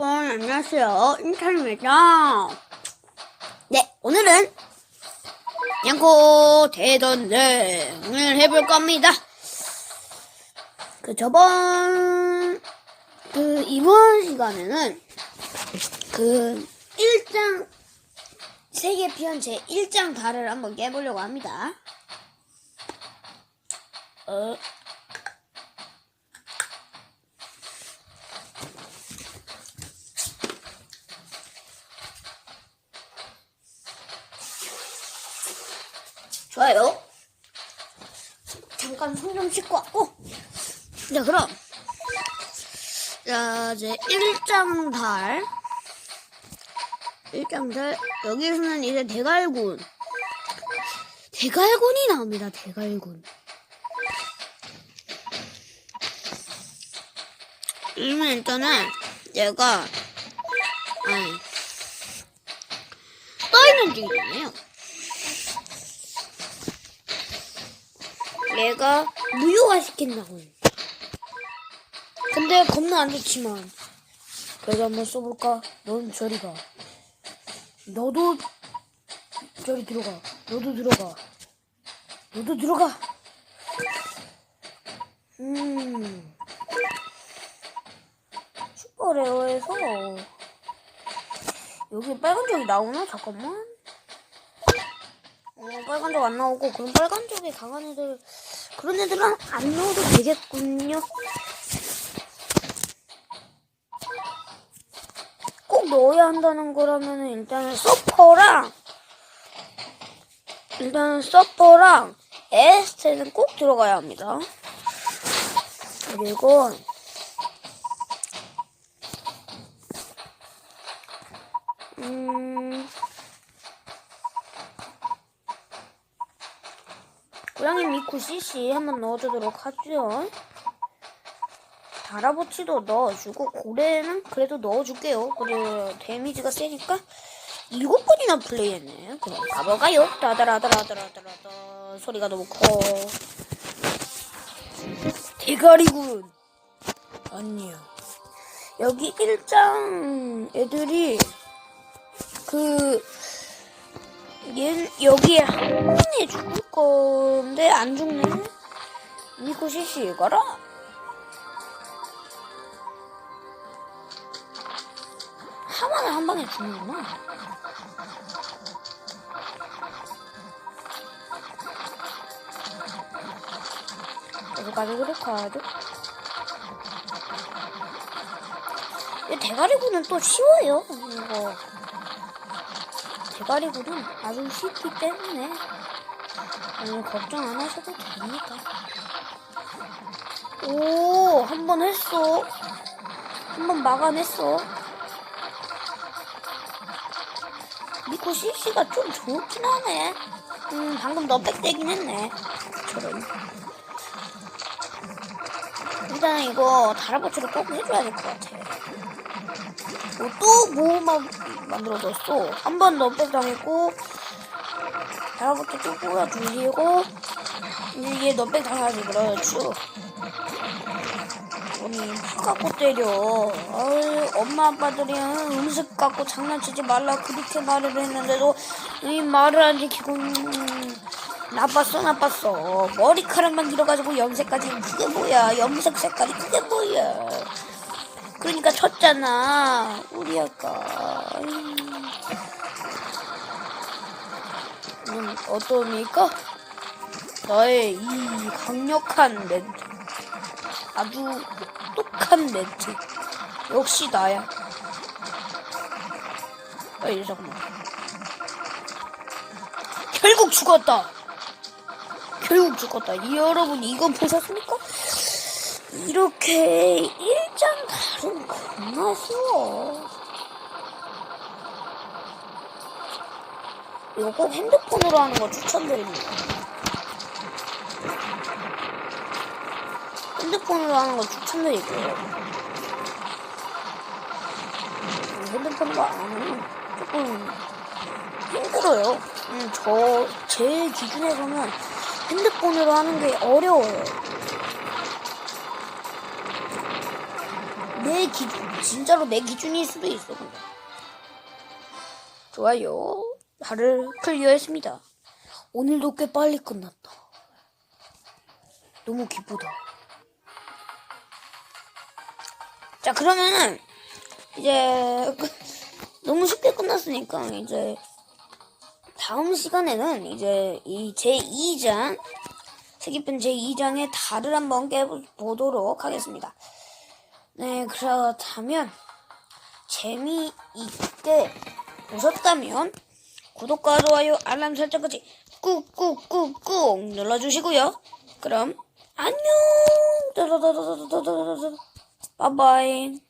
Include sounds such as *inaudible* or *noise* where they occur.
어, 안녕하세요. 인탄입니다. 네, 오늘은 양코 대전쟁을 해볼 겁니다. 그 저번 그 이번 시간에는 그 1장 세계 피한 제 1장 달을 한번 깨보려고 합니다. 어. 좋아요. 잠깐 손 좀 씻고 왔고. 자, 그럼. 자, 이제 1장 달. 1장 달. 여기서는 이제 대갈군. 대갈군이 나옵니다, 대갈군. 이면 일단은 얘가, 아니, 떠있는 중이잖아요. 얘가 무효화 시킨다고. 근데 겁나 안 좋지만. 그래도 한번 써볼까? 넌 저리 가. 너도 저리 들어가. 너도 들어가. 너도 들어가. 음. 슈퍼레어에서 여기 빨간 적이 나오나? 잠깐만. 어, 빨간 적안 나오고 그럼 빨간 적이 강한 애들 그런 애들은 안 넣어도 되겠군요. 꼭 넣어야 한다는 거라면 일단은 서퍼랑 일단은 서퍼랑 에스테는 꼭 들어가야 합니다. 그리고 음. 고양이 미쿠 CC 한번 넣어주도록 하죠. 다라보치도 넣어주고 고래는 그래도 넣어줄게요. 그리고 데미지가 세니까 일곱 번이나 플레이했네. 그럼 가볼까요? 따다라다라다라다라다 소리가 너무 커. 대가리군. 아니요. 여기 일장 애들이 그 얘 여기에 한 번에 죽을 건데 안 죽네. 미코 씨씨 가라. 한 방에 죽는구나. 여기까지 그렇게. 이 대가리구는 또 쉬워요. 이거. 대가리굴은 아주 쉽기 때문에 음, 걱정 안 하셔도 됩니다. 오, 한 번 했어. 한 번 막아냈어. 미코 CC가 좀 좋긴 하네. 음, 방금 너 빽대긴 했네. 저런. 일단 이거 다라보치를 꼭 해줘야 될 것 같아. 뭐또 뭐만 만들어졌어. 한번 너백 당했고, 다라보치 쭉 꼬아줄리고, 이제 얘 너백 당하지, 그렇죠. 아니, 팍 갖고 때려. 아유, 엄마 아빠들이 음식 갖고 장난치지 말라 그렇게 말을 했는데도 이 말을 안 지키고 음, 나빴어 나빴어 머리카락만 길어가지고 염색까지 그게 뭐야 염색 색깔이 그게 뭐야 그러니까 쳤잖아. 우리 아까. 음, 어떠합니까? 나의 이 강력한 멘트. 아주 똑똑한 멘트. 역시 나야. 아이 잠깐만 결국 죽었다. 결국 죽었다. 이 여러분 이거 보셨습니까? 이렇게 일장 다른 겁나 쉬워 이거 꼭 핸드폰으로 하는 거 추천드립니다 핸드폰으로 하는 거 추천드릴게요. 핸드폰으로 안 하면 조금 힘들어요. 음, 저, 제 기준에서는 핸드폰으로 하는 게 어려워요. 내 기준, 진짜로 내 기준일 수도 있어. 근데. 좋아요. 하를 클리어했습니다. 오늘도 꽤 빨리 끝났다. 너무 기쁘다. 자 그러면은 이제 끝- *laughs* 너무 쉽게 끝났으니까 이제 다음 시간에는 이제 이 제2장 세기편 제2장의 달을 한번 깨보도록 하겠습니다. 네, 그렇다면 재미있게 보셨다면 구독과 좋아요, 알람 설정까지 꾹꾹꾹꾹 눌러주시고요. 그럼 안녕. 바바이.